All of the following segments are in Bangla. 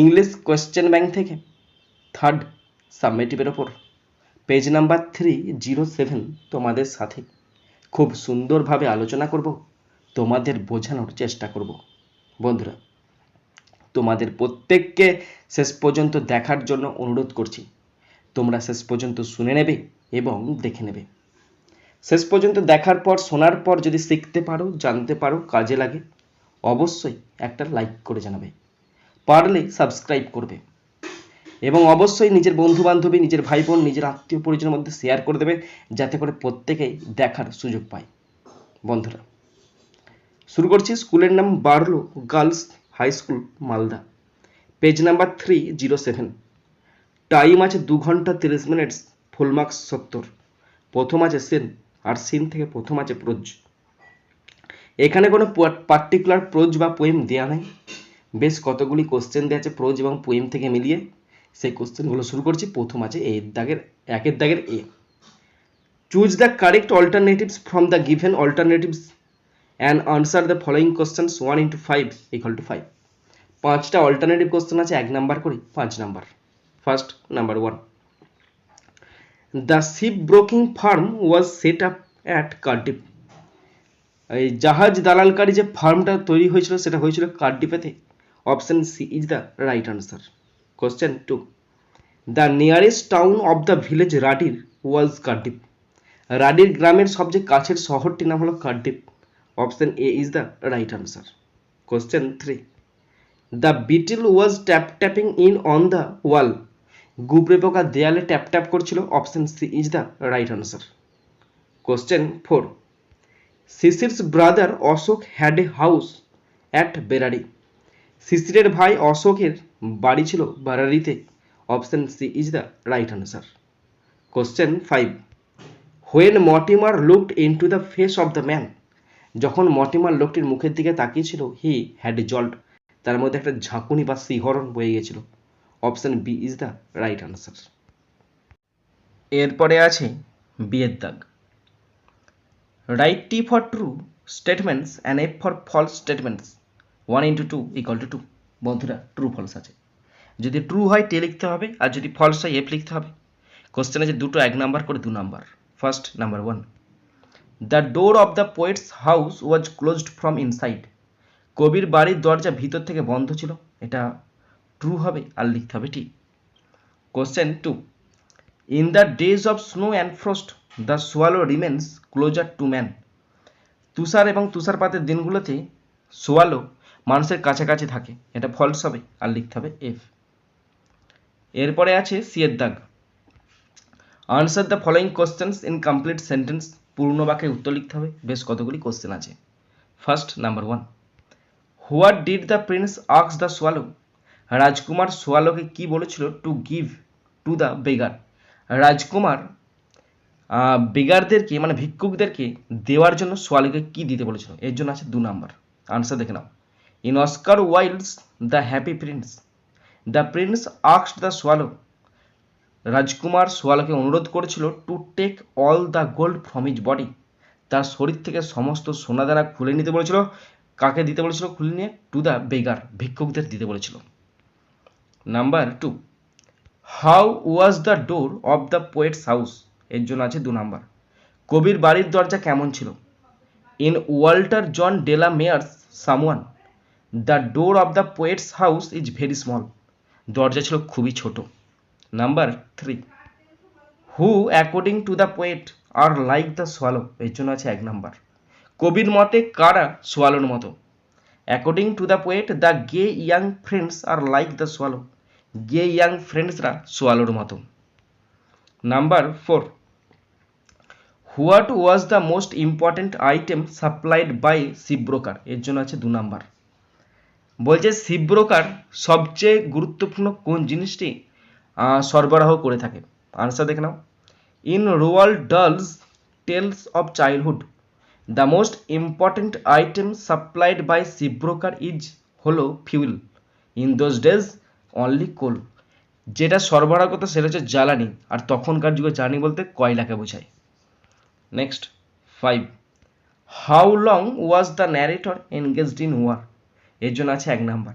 ইংলিশ কোয়েশ্চেন ব্যাংক থেকে থার্ড সাবমেটিভের ওপর page number three zero seven তোমাদের সাথে। খুব সুন্দরভাবে আলোচনা করব, তোমাদের বোঝানোর চেষ্টা করব। বন্ধুরা, তোমাদের প্রত্যেককে শেষ পর্যন্ত দেখার জন্য অনুরোধ করছি। তোমরা শেষ পর্যন্ত শুনে নেবে এবং দেখে নেবে। শেষ পর্যন্ত দেখার পর, শোনার পর যদি শিখতে পারো, জানতে পারো, কাজে লাগে, অবশ্যই একটা লাইক করে জানাবে। পারলে সাবস্ক্রাইব করবে। এবং অবশ্যই নিজের বন্ধু বান্ধবী নিজের ভাই বোন নিজের আত্মীয় পরিজনের মধ্যে শেয়ার করে দেবে, যাতে করে প্রত্যেকেই দেখার সুযোগ পায়। বন্ধুরা, শুরু করছি স্কুলের নাম Barlow girls high school, Malda. Page number three zero seven time আছে দু ঘণ্টা তিরিশ মিনিট ফুল মার্কস সত্তর। প্রথম আছে সেন, আর সিন থেকে প্রথম আছে প্রোজ। এখানে কোনো পার্টিকুলার প্রোজ বা পোয়েম দেওয়া নেই। বেশ কতগুলি কোশ্চেন দেওয়া আছে প্রোজ এবং পোয়েম থেকে মিলিয়ে। সেই কোশ্চেনগুলো শুরু করছি। প্রথম আছে এর দাগের, একের দাগের এ। Choose the correct alternatives from the given alternatives and answer the following questions one into five equal to five পাঁচটা অল্টারনেটিভ কোশ্চেন আছে, এক নাম্বার করে, পাঁচ number first number one the ship broking firm was set up at Cardiff এই জাহাজ দালালকারী যে ফার্মটা তৈরি হয়েছিল, সেটা হয়েছিল কার্ডিপেতে option C is the right answer question two the nearest town of the village রাডির was Cardiff রাডির গ্রামের সবচেয়ে কাছের শহরটির নাম হলো Cardiff option A is the right answer question three the beetle was tap tapping in on the wall গুবরে পোকা দেয়ালে ট্যাপ ট্যাপ করছিল। Option C is the right answer question four Shishir's brother Ashok had a house at Barari শিশিরের ভাই অশোকের বাড়ি ছিল বারারিতে। Option C is the right answer question five when Mortimer looked in to the face of the man যখন মটিমার লোকটির মুখের দিকে তাকিয়েছিল হি হ্যাড জল্ট তার মধ্যে একটা ঝাঁকুনি বা শিহরণ বয়ে গেছিল। Option B is the right answer এরপরে আছে বিয়ের দাগ। Write T for true statements and F for false statements one into two equal to two বন্ধুরা ট্রু ফলস আছে। যদি ট্রু হয় টে লিখতে হবে, আর যদি ফলস হয় এফ লিখতে হবে। কোশ্চেন আছে দুটো, এক নাম্বার করে দু number first number one the door of the poet's house was closed from inside কবির বাড়ির দরজা ভিতর থেকে বন্ধ ছিল। এটা ট্রু হবে, আর লিখতে হবে ঠিক question two in the days of snow and frost the swallow remains closer to man তুষার এবং তুষারপাতের দিনগুলোতে সোয়ালো মানুষের কাছাকাছি থাকে। এটা ফলস হবে আর লিখতে হবে এফ এরপরে আছে সিয়ের দাগ answer the following questions in complete sentence পূর্ণ বাক্যে উত্তর লিখতে হবে। বেশ কতগুলি কোশ্চেন আছে। First number one what did the prince আক্স the swallow রাজকুমার সোয়ালোকে কি বলেছিল? To give to the beggar রাজকুমার বেগারদেরকে মানে ভিক্ষুকদেরকে দেওয়ার জন্য সোয়ালোকে কি দিতে বলেছিল? এর জন্য আছে দু নাম্বার আনসার দেখে নাও। In Oscar Wilde's the happy prince the prince আক্সড the swallow রাজকুমার সোয়ালোকে অনুরোধ করেছিল to take all the gold from is body তার শরীর থেকে সমস্ত সোনাদানা খুলে নিতে বলেছিল, কাকে দিতে বলেছিল খুলে নিয়ে? টু দ্য বেগার ভিক্ষুকদের দিতে বলেছিল। Number two how was the door of the poet's house এর জন্য আছে দু নাম্বার কবির বাড়ির দরজা কেমন ছিল? In Walter John de la Mare's someone the door of the poet's house is very small দরজা ছিল খুবই ছোট। Number three who according to the poet are like the swallow এর জন্য আছে এক নাম্বার কবির মতে, কারা সোয়ালোর মতো? According to the poet the gay young friends are like the swallow gay young ফ্রেন্ডসরা সোয়ালোর মতো। Number four what was the most important item supplied by ship broker এর জন্য আছে দু নাম্বার বলছে শিব ব্রোকার সবচেয়ে গুরুত্বপূর্ণ কোন জিনিসটি সরবরাহ করে থাকে? আনসার দেখে নাও। In Roald Dahl's tales of childhood the most important item supplied by ship broker is হলো fuel in those days only coal যেটা সরবরাহ করতো সেটা হচ্ছে জ্বালানি, আর তখনকার যুগে জ্বালানি বলতে কয়লাকে বোঝায়। Next five how long was the narrator engaged in war এর জন্য আছে এক নাম্বার।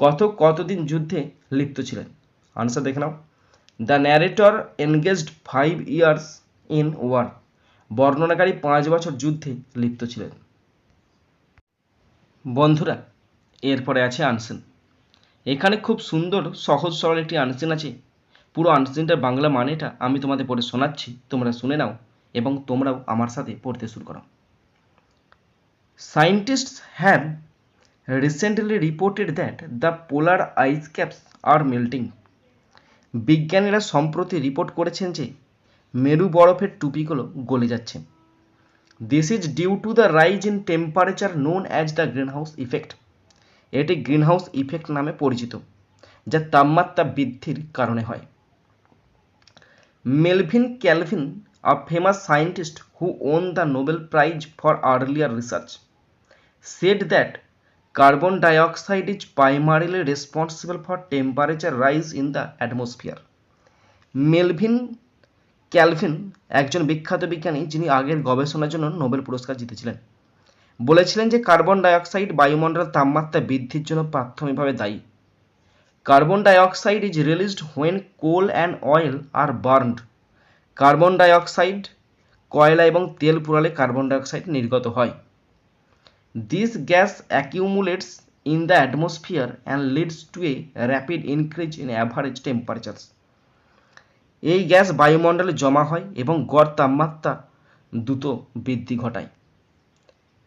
কত, কতদিন যুদ্ধে লিপ্ত ছিলেন? আনসার দেখে নাও। The narrator engaged five years in war বর্ণনাকারী পাঁচ বছর যুদ্ধে লিপ্ত ছিলেন। বন্ধুরা, এরপরে আছে আনসেন এখানে খুব সুন্দর, সহজ, সরল একটি আনসেন আছে। পুরো আনসেনটার বাংলা মানেটা আমি তোমাদের পড়ে শোনাচ্ছি, তোমরা শুনে নাও এবং তোমরাও আমার সাথে পড়তে শুরু করো। Scientists have recently reported that the polar ice caps are melting. বিজ্ঞানীরা সম্প্রতি রিপোর্ট করেছেন যে, মেরু বরফের টুপিগুলো গলে যাচ্ছে। This is due to the rise in temperature known as the greenhouse effect এটি গ্রিনহাউস ইফেক্ট নামে পরিচিত, যা তাপমাত্রা বৃদ্ধির কারণে হয়। Melvin Calvin, a famous scientist who won the Nobel prize for earlier research said that carbon dioxide is primarily responsible for temperature rise in the atmosphere. Melvin Calvin একজন বিখ্যাত বিজ্ঞানী, যিনি আগের গবেষণার জন্য নোবেল পুরস্কার জিতেছিলেন। বলেছিলেন যে কার্বন ডাইঅক্সাইড বায়ুমণ্ডলের তাপমাত্রা বৃদ্ধির জন্য প্রাথমিকভাবে দায়ী। Carbon dioxide is released when coal and oil are burned carbon dioxide কয়লা এবং তেল পোড়ালে কার্বন ডাইঅক্সাইড নির্গত হয়। This gas accumulates in the atmosphere and leads to a rapid increase in average temperatures এই গ্যাস বায়ুমণ্ডলে জমা হয় এবং গড় তাপমাত্রা দ্রুত বৃদ্ধি ঘটায়।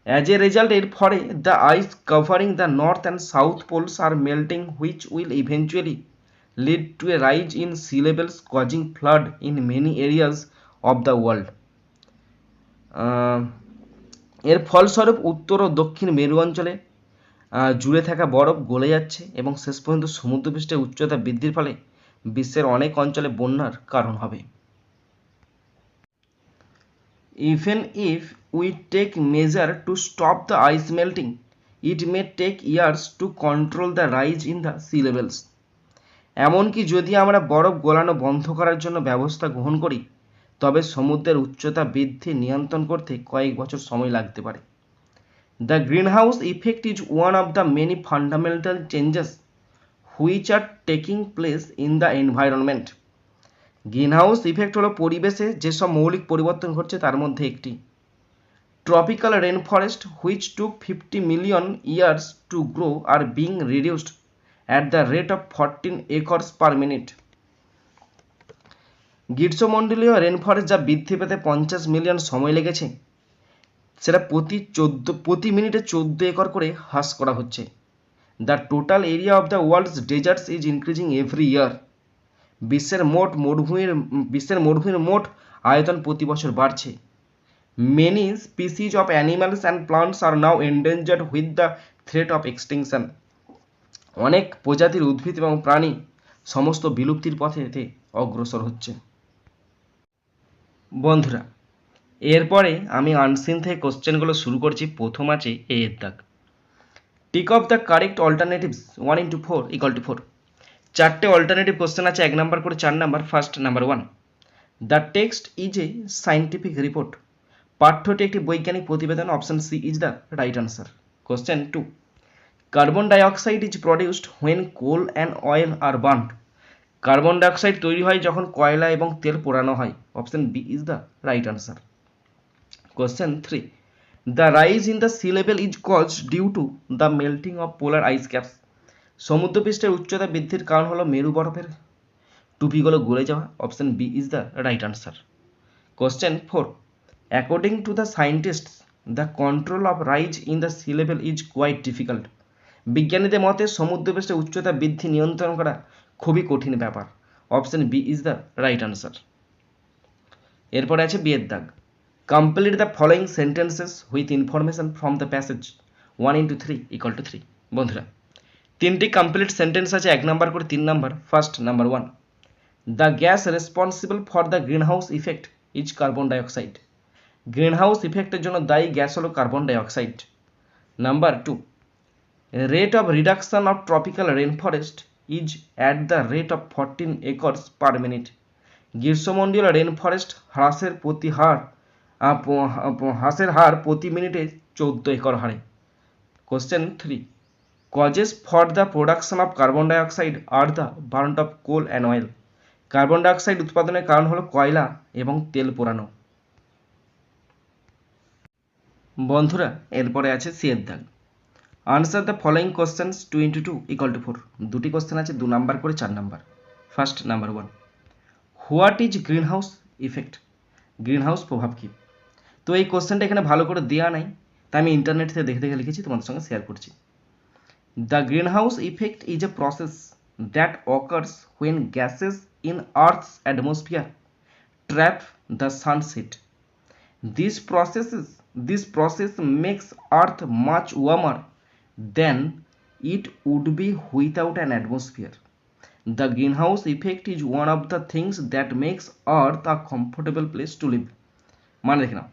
অ্যাজ এ রেজাল্ট এর ফলে the ice covering the north and south poles are melting which will eventually lead to a rise in sea levels, causing flood in many areas of the world. এর ফলস্বরূপ উত্তর ও দক্ষিণ মেরু অঞ্চলে জুড়ে থাকা বরফ গলে যাচ্ছে এবং শেষ পর্যন্ত সমুদ্রপৃষ্ঠের উচ্চতা বৃদ্ধির ফলে বিশ্বের অনেক অঞ্চলে বন্যার কারণ হবে। Even if we take measure to stop the ice melting it may take years to control the rise in the sea levels এমনকি যদি আমরা বরফ গলানো বন্ধ করার জন্য ব্যবস্থা গ্রহণ করি তবে সমুদ্রের উচ্চতা বৃদ্ধি নিয়ন্ত্রণ করতে কয়েক বছর সময় লাগতে পারে। The green house effect is one of the many fundamental changes which are taking place in the environment greenhouse effect হলো পরিবেশে যেসব মৌলিক পরিবর্তন ঘটছে তার মধ্যে একটি। Tropical rain forest which took fifty million years to grow are being reduced at the rate of fourteen acres per minute গ্রীষ্মমণ্ডলীয় রেন ফরেস্ট যা বৃদ্ধি পেতে পঞ্চাশ মিলিয়ন সময় লেগেছে। সেটা প্রতি চোদ্দ, প্রতি মিনিটে চোদ্দ একর করে হ্রাস করা হচ্ছে। The total area of the world's deserts is increasing every year বিশ্বের মোট মরুভূমির, বিশ্বের মরুভূমির মোট আয়তন প্রতি বছর বাড়ছে। Many species of animals and plants are now endangered with the threat of extinction অনেক প্রজাতির উদ্ভিদ এবং প্রাণী সমস্ত বিলুপ্তির পথেতে অগ্রসর হচ্ছে। বন্ধুরা, এরপরে আমি আনসিন থেকে কোশ্চেনগুলো শুরু করছি। প্রথম আছে এ এর দাগ। Tick off the correct alternatives one into four equal to four চারটে অল্টারনেটিভ কোশ্চেন আছে, এক নাম্বার করে চার number first number one the text is a scientific report পাঠ্যটি একটি বৈজ্ঞানিক প্রতিবেদন option C is the right answer question two carbon dioxide is produced when coal and oil are burned carbon dioxide তৈরি হয় যখন কয়লা এবং তেল পোড়ানো হয়। Option B is the right answer question three the rise in the sea level is cause due to the melting of polar ice caps সমুদ্রপৃষ্ঠের উচ্চতা বৃদ্ধির কারণ হলো মেরু বরফের টুপিগুলো গলে যাওয়া। Option B is the right answer question four according to the scientist the control of rise in the sea level is quite difficult বিজ্ঞানীদের মতে, সমুদ্রপৃষ্ঠের উচ্চতা বৃদ্ধি নিয়ন্ত্রণ করা খুবই কঠিন ব্যাপার। Option B is the right answer এরপরে আছে বিয়ের দাগ। Complete the following sentences with information from the passage one into three equal to three বন্ধুরা, তিনটি কমপ্লিট সেন্টেন্স আছে, এক নাম্বার করে তিন number first number one the gas responsible for the green house effect is carbon dioxide green house ইফেক্টের জন্য দায়ী গ্যাস হলো carbon dioxide number two rate of reduction of tropical rain is at the rate of fourteen acres per minute গ্রীষ্মমণ্ডলীয় রেন ফরেস্ট হ্রাসের প্রতি হার হ্রাসের হার প্রতি মিনিটে চৌদ্দ একর হারে। Question three causes for the production of carbon dioxide are the burnt of coal and oil carbon dioxide উৎপাদনের কারণ হলো কয়লা এবং তেল পোড়ানো। বন্ধুরা, এরপরে আছে সিয়ের দাগ answer the following questions two into two equal to four দুটি কোশ্চেন আছে, দু নাম্বার করে চার number first number one what is green house effect green house প্রভাব কী? তো এই কোশ্চেনটা এখানে ভালো করে দেওয়া নাই তাই আমি ইন্টারনেট থেকে দেখে দেখে লিখেছি, তোমাদের সঙ্গে শেয়ার করছি। The green house effect is a process that occurs when gases in earth's atmosphere trap the sunset this processes this process makes earth much warmer than it would be without an atmosphere. The greenhouse effect is one of the things that makes Earth a comfortable place to live. মানে দেখে নাও।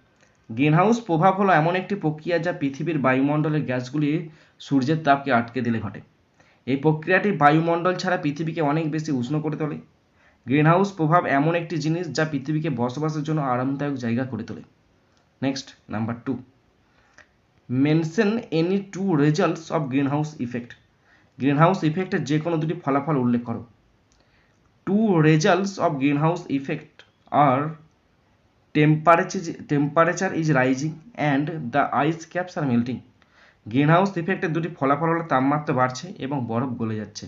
গ্রিনহাউস প্রভাব হলো এমন একটি প্রক্রিয়া যা পৃথিবীর বায়ুমণ্ডলের গ্যাসগুলি সূর্যের তাপকে আটকে দিলে ঘটে। এই প্রক্রিয়াটি বায়ুমণ্ডল ছাড়া পৃথিবীকে অনেক বেশি উষ্ণ করে তোলে। গ্রিনহাউস প্রভাব এমন একটি জিনিস যা পৃথিবীকে বসবাসের জন্য আরামদায়ক জায়গা করে তোলে। Next number two mention any two results of greenhouse effect greenhouse ইফেক্টের যে কোনো দুটি ফলাফল উল্লেখ করো। Two results of greenhouse effect are temperature temperature is rising and the ice caps are melting greenhouse ইফেক্টের দুটি ফলাফল হলো তাপমাত্রা বাড়ছে এবং বরফ গলে যাচ্ছে।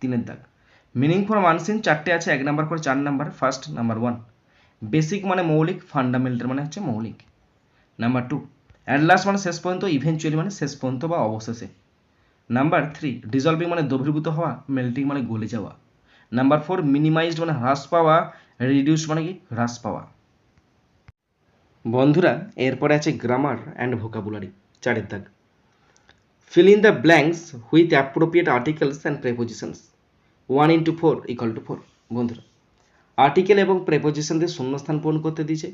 তিনের দাগ। মিনিং ফর মানসিন চারটে আছে, এক নাম্বার করে চার number first number one basic মানে মৌলিক ফান্ডামেন্টাল মানে হচ্ছে মৌলিক। নাম্বার টু অ্যাডলাস মানে শেষ পর্যন্ত ইভেনচুয়ালি মানে শেষ পর্যন্ত বা অবশেষে। নাম্বার থ্রি ডিজলভিং মানে দ্রবীভূত হওয়া মেল্টিং মানে গলে যাওয়া। নাম্বার ফোর মিনিমাইজড মানে হ্রাস পাওয়া রিডিউস মানে কি? হ্রাস পাওয়া। বন্ধুরা, এরপরে আছে গ্রামার অ্যান্ড ভোকাবুলারি চারের দাগ। Fill in the blanks with appropriate articles and prepositions one into four equal to four বন্ধুরা। আর্টিকেল এবং প্রেপোজিশন দিয়ে শূন্যস্থান পূরণ করতে দিয়েছে।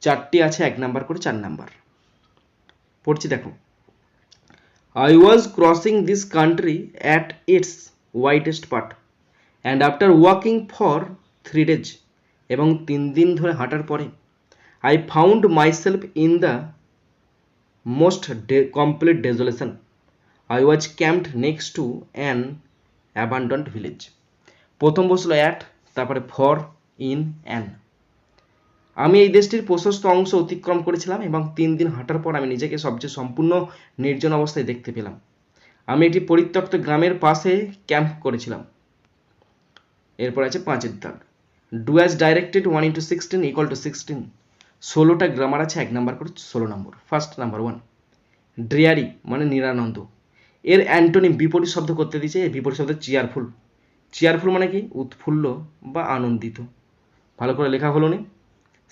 চারটি আছে, এক নাম্বার করে চার নাম্বার পড়ছি, দেখো। I was crossing this country at its whitest part and after walking for three days এবং তিন দিন ধরে হাঁটার পরে I found myself in the most complete desolation I was camped next to an abandoned village প্রথম বসল অ্যাট তারপরে ফর ইন অ্যান আমি এই দেশটির প্রশস্ত অংশ অতিক্রম করেছিলাম এবং তিন দিন হাঁটার পর আমি নিজেকে সবচেয়ে সম্পূর্ণ নির্জন অবস্থায় দেখতে পেলাম। আমি একটি পরিত্যক্ত গ্রামের পাশে ক্যাম্প করেছিলাম। এরপর আছে পাঁচের দাগ। Do as directed one into sixteen equal to sixteen. ষোলোটা গ্রামার আছে, এক নাম্বার করে ষোলো number. First number one. Dreary মানে নিরানন্দ। এর অ্যান্টোনি বিপরীত শব্দ করতে দিয়েছে, এর বিপরীত শব্দ চেয়ারফুল। চেয়ারফুল মানে কি? উৎফুল্ল বা আনন্দিত। ভালো করে লেখা হলো নি?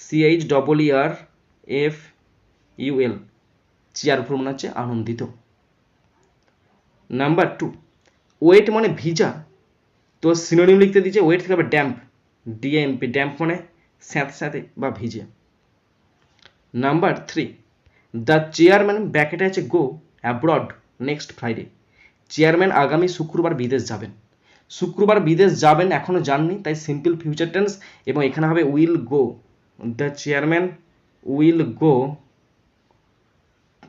CH double R F UL cheerful মানে হচ্ছে আনন্দিত। নাম্বার টু ওয়েট মানে ভিজা। তো সিনোনিম লিখতে দিয়েছে ওয়েট থেকে ড্যাম্প ডিএমপি ড্যাম্প মানে স্যাঁত স্যাঁতে বা ভিজে। নাম্বার থ্রি দ্য চেয়ারম্যান ব্যাকেটে আছে go abroad next Friday chairman আগামী শুক্রবার বিদেশ যাবেন। শুক্রবার বিদেশ যাবেন এখনও যাননি, তাই সিম্পল ফিউচার টেন্স এবং এখানে হবে will go the chairman will go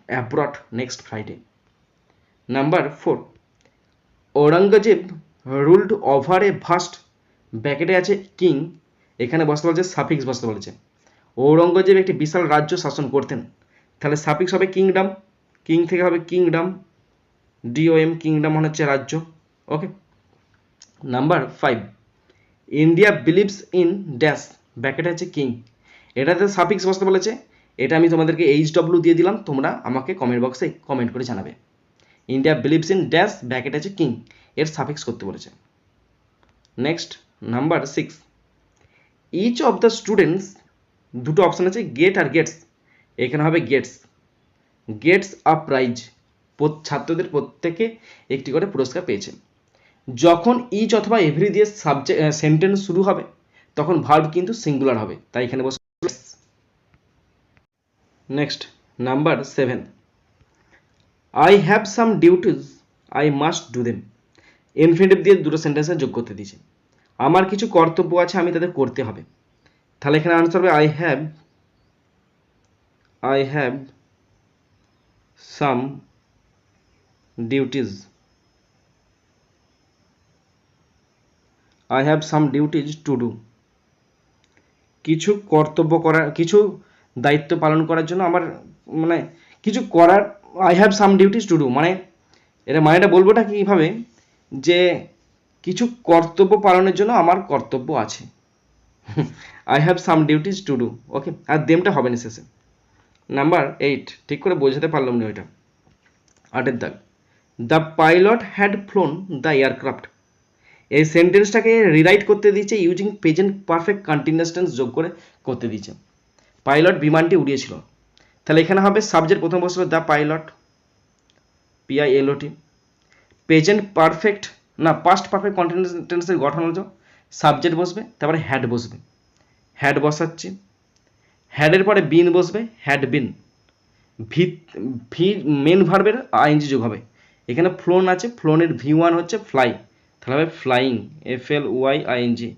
abroad next Friday number four Aurangzeb ruled over a vast ব্যাকেটে আছে কিং এখানে বসতে বলছে সাফিক্স বসতে বলেছে। ঔরঙ্গজেব একটি বিশাল রাজ্য শাসন করতেন। তাহলে সাফিক্স হবে কিংডম কিং থেকে হবে কিংডম ডিওএম কিংডম মানে হচ্ছে রাজ্য। Okay number five India believes in dash ব্যাকেটে আছে কিং এটাতে সাফিক্স বসতে বলেছে। এটা আমি তোমাদেরকে এইচ ডব্লিউ দিয়ে দিলাম, তোমরা আমাকে কমেন্ট বক্সে কমেন্ট করে জানাবে। India believes in dash bracket আছে কিং এর সাফিক্স করতে বলেছে। Next number six each of the students দুটো অপশন আছে গেট আর গেটস এখানে হবে গেটস গেটস আ প্রাইজ ছাত্রদের প্রত্যেকে একটি করে পুরস্কার পেয়েছে। যখন ইচ অথবা এভরি দিয়ে সাবজেক্ট সেন্টেন্স শুরু হবে, তখন ভার্ব কিন্তু সিঙ্গুলার হবে। তাই এখানে বসে next number seven I have some duties I must do them infinitive দিয়ে দুটো সেন্টেন্সে যোগ করতে দিয়েছে। আমার কিছু কর্তব্য আছে, আমি তাদের করতে হবে। তাহলে এখানে আনসার হবে I have I have some duties I have some duties to do কিছু কর্তব্য করার, কিছু দায়িত্ব পালন করার জন্য আমার মানে কিছু করার I have some duties to do মানে এটা মানেটা বলবোটা কীভাবে? যে কিছু কর্তব্য পালনের জন্য আমার কর্তব্য আছে। I have some duties to do okay আর দেমটা হবে না শেষে। নাম্বার এইট ঠিক করে বোঝাতে পারলাম না ওইটা। আটের দাগ the pilot had flown the aircraft এই সেন্টেন্সটাকে রিরাইট করতে দিয়েছে using present perfect continuous tense যোগ করে করতে দিয়েছে। পাইলট বিমানটি উড়িয়েছিল। তাহলে এখানে হবে সাবজেক্ট প্রথম বসবে the pilot P I L O T present perfect না পাস্ট পারফেক্ট কন্টিনিউয়াস টেন্সের গঠন হলো সাবজেক্ট বসবে, তারপরে হ্যাড বসবে। হ্যাড বসাচ্ছি। হ্যাডের পরে বিন বসবে had been V V main ভার্বের আইএনজি যোগ হবে। এখানে ফ্লোন আছে ফ্লোনের ভি ওয়ান হচ্ছে ফ্লাই তাহলে হবে flying F L Y I N G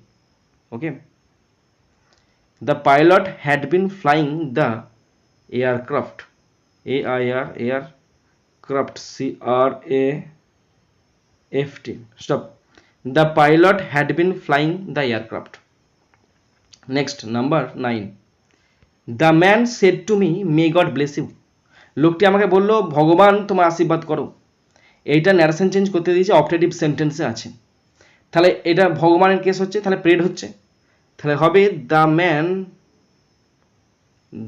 okay the pilot had been flying the aircraft A I R air craft C R A F T stop the pilot had been flying the aircraft next number nine the man said to me may God bless you লোকটি আমাকে বলল, ভগবান তোমার আশীর্বাদ করো এইটা ন্যারেশন চেঞ্জ করতে দিয়েছে অপটেটিভ সেন্টেন্সে আছে। তাহলে এটা ভগবানের কেস হচ্ছে, তাহলে প্রেড হচ্ছে। তাহলে হবে the man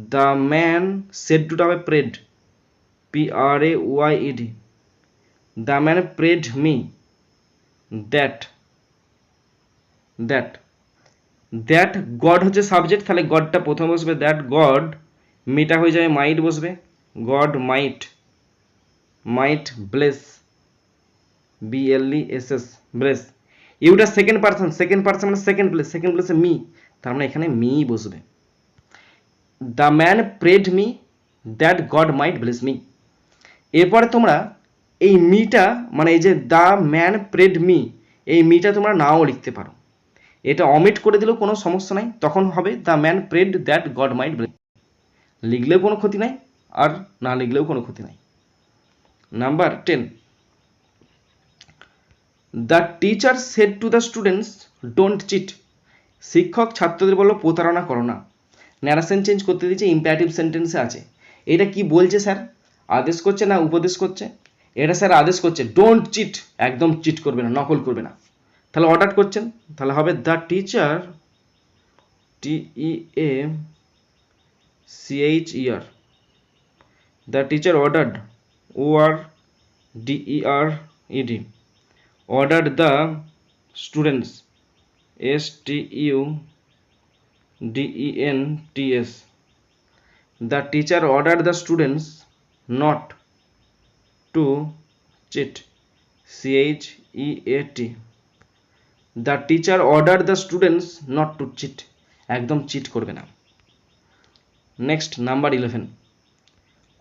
the man said টুটা হবে prayed P R A Y E D the man prayed me that that that God হচ্ছে সাবজেক্ট তাহলে গডটা প্রথম বসবে দ্যাট গড মিটা হয়ে যাবে মাইট বসবে God might might bless B L E S S bless Yuta second person second person মানে সেকেন্ড প্লেস সেকেন্ড প্লেসে মি। তার মানে এখানে মি বসবে। The man prayed me that God might bless me এরপরে তোমরা এই মিটা মানে এই যে দ্য ম্যান প্রেড মি এই মিটা তোমরা নাও লিখতে পারো। এটা অমিট করে দিলেও কোনো সমস্যা নাই। তখন হবে the man prayed that God might bless লিখলেও কোনো ক্ষতি নাই, আর না লিখলেও কোনো ক্ষতি নাই। Number ten the teacher said to the students don't cheat শিক্ষক ছাত্রদের বলল প্রতারণা করো না। ন্যারেশন চেঞ্জ করতে দিয়েছে ইম্প্যারেটিভ সেন্টেন্সে আছে। এটা কি বলছে স্যার? আদেশ করছে না উপদেশ করছে? এটা স্যার আদেশ করছে ডোন্ট চিট একদম চিট করবে না, নকল করবে না। তাহলে অর্ডার করছেন? তাহলে হবে the teacher T E A C H E R the teacher ordered O R D E R E D students s t u d e n t s the teacher ordered the students not to cheat c h e a t the teacher ordered the students not to cheat একদম চিট করবে না next number eleven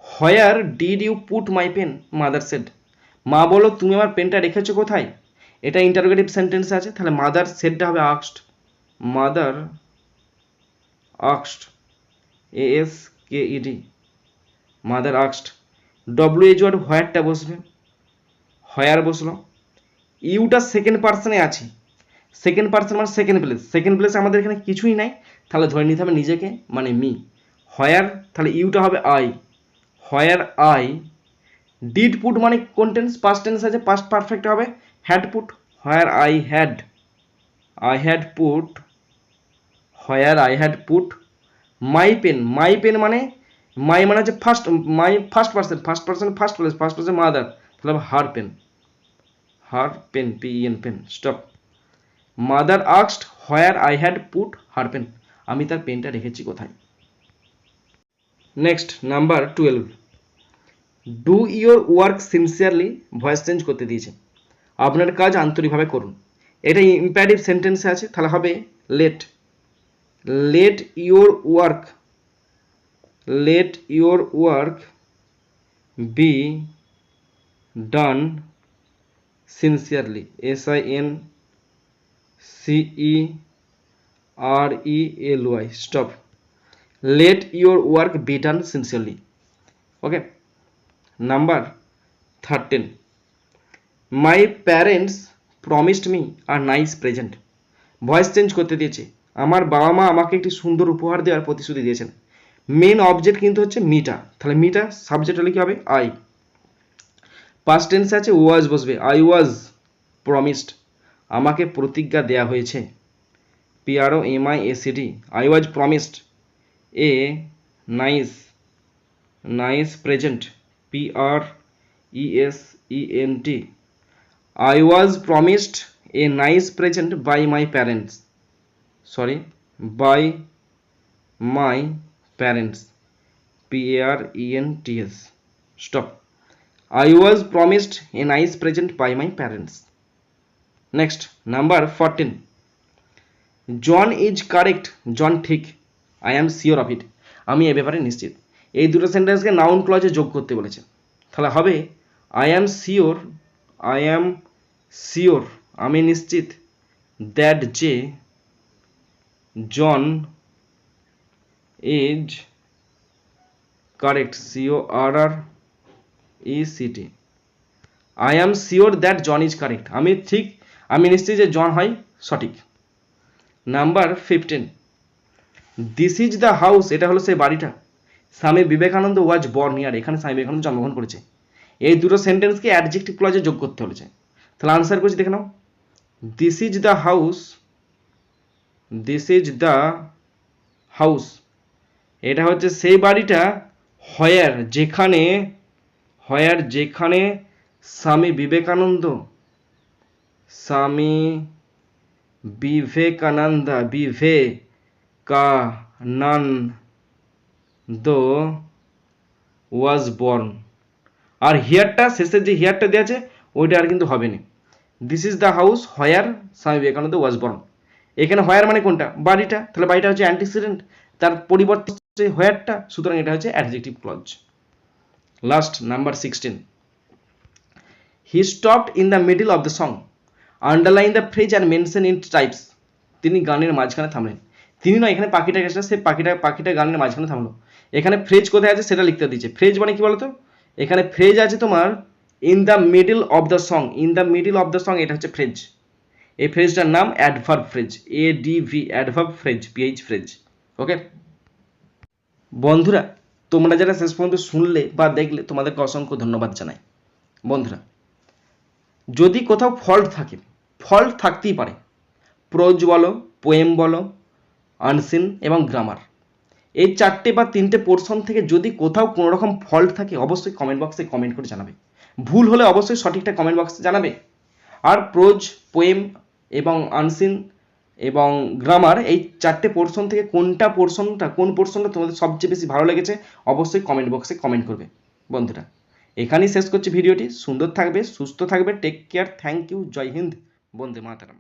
where did you put my pen mother said মা বলো তুমি আমার পেনটা রেখেছো কোথায়? এটা ইন্টারোগেটিভ সেন্টেন্স আছে, তাহলে মাদার সেটটা হবে আক্সড mother আক্সড A S K ED mother আক্সড W H word হোয়ারটা বসবে? হোয়ার বসল? ইউটা সেকেন্ড পার্সনে আছে। সেকেন্ড পার্সন মানে সেকেন্ড প্লেস সেকেন্ড প্লেসে আমাদের এখানে কিছুই নাই। তাহলে ধরে নিতে হবে নিজেকে মানে মি হোয়ার তাহলে ইউটা হবে I where I did put মানে কোন টেন্স পাস্ট টেন্স আছে পাস্ট পারফেক্ট হবে। Had put where I had I had put where I had put my pen my pen মানে মাই মানে হচ্ছে first my first person first person first place first person mother তাহলে her pen her pen P N pen stop mother আক্সড where I had put her pen আমি তার পেনটা রেখেছি কোথায়? Next number twelve do your work sincerely voice change করতে দিয়েছে। আপনার কাজ আন্তরিকভাবে করুন। এটা ইম্প্যারেটিভ সেন্টেন্সে আছে, তাহলে হবে let let your work let your work be done sincerely S I N C E R E L Y stop let your work be done sincerely okay number thirteen my parents promised me a nice present voice change করতে দিয়েছে। আমার বাবা মা আমাকে একটি সুন্দর উপহার দেওয়ার প্রতিশ্রুতি দিয়েছেন। মেন অবজেক্ট কিন্তু হচ্ছে মিটা তাহলে মিটা সাবজেক্ট হলে কি হবে? আই পাস্ট টেন্স আছে ওয়াজ বসবে। আই ওয়াজ প্রমিসড আমাকে প্রতিজ্ঞা দেয়া হয়েছে। P R O M I S E D I was promised a nice nice present P R E S E N T promised a nice present by my parents. Sorry, by my parents. P A R E N T S. Stop. I was promised a nice present by my parents. Next, number 14. John is correct. John ঠিক I am sure of it. আমি এ ব্যাপারে নিশ্চিত এই দুটো সেন্টেন্সকে নাউন ক্লজে যোগ করতে বলেছে। তাহলে হবে I am sure I am sure আমি নিশ্চিত দ্যাট যে John is correct C O R R E C T I am sure that John is correct আমি ঠিক, আমি নিশ্চিত যে জন হয় সঠিক। Number fifteen this is the house এটা হলো সেই বাড়িটা। স্বামী বিবেকানন্দ ওয়াজ বর্ন ইয়ার, এখানে স্বামী বিবেকানন্দ জন্মগ্রহণ করেছে। এই দুটো সেন্টেন্সকে অ্যাডজেক্টিভ ক্লজে যোগ করতে হয়েছে তাহলে আনসার করছি, দেখে নাও। This is the house this is the house এটা হচ্ছে সেই বাড়িটা, হয়ার, যেখানে হয়ার যেখানে স্বামী বিবেকানন্দ, স্বামী বিবেকানন্দা বিভে কানন্দ ওয়াজ বর্ন আর হিয়ারটা শেষের যে হিয়ারটা দেওয়া আছে, ওইটা আর কিন্তু হবে না this is the house where Swami Vivekananda was born এখানে হয়ার মানে কোনটা? বাড়িটা। তাহলে বাড়িটা হচ্ছে অ্যান্টিসিডেন্ট তার পরিবর্তে হচ্ছে হয়ারটা সুতরাং এটা হচ্ছে adjective clause last number sixteen he stopped in the middle of the song underline the phrase and mention in types তিনি গানের মাঝখানে থামলেন। তিনি নয়, এখানে পাখিটা গেছে সে পাখিটা পাখিটা গানের মাঝখানে থামলো। এখানে ফ্রেজ কোথায় আছে সেটা লিখতে দিচ্ছে। ফ্রেজ মানে কি বলতো? এখানে ফ্রেজ আছে তোমার in the middle of the song in the middle of the song এটা হচ্ছে ফ্রেজ এই ফ্রেজটার নাম adverb phrase A D V adverb phrase P H phrase okay বন্ধুরা, তোমরা যারা শেষ পর্যন্ত শুনলে বা দেখলে, তোমাদেরকে অসংখ্য ধন্যবাদ জানাই। বন্ধুরা, যদি কোথাও ফল্ট থাকে ফল্ট থাকতেই পারে। প্রোজ বলো পোয়েম বলো আনসিন এবং গ্রামার এই চারটে বা তিনটে পোর্শন থেকে যদি কোথাও কোনো রকম ফল্ট থাকে, অবশ্যই কমেন্ট বক্সে কমেন্ট করে জানাবে। ভুল হলে অবশ্যই সঠিকটা কমেন্ট বক্সে জানাবে। আর প্রোজ পোয়েম এবং আনসিন এবং গ্রামার এই চারটে পোর্শন থেকে কোনটা পোর্শনটা কোন পোর্শনটা তোমাদের সবচেয়ে বেশি ভালো লেগেছে, অবশ্যই কমেন্ট বক্সে কমেন্ট করবে। বন্ধুরা, এখানেই শেষ করছি ভিডিওটি। সুন্দর থাকবে, সুস্থ থাকবে। টেক কেয়ার থ্যাংক ইউ জয় হিন্দ। বন্দে মাতারাম।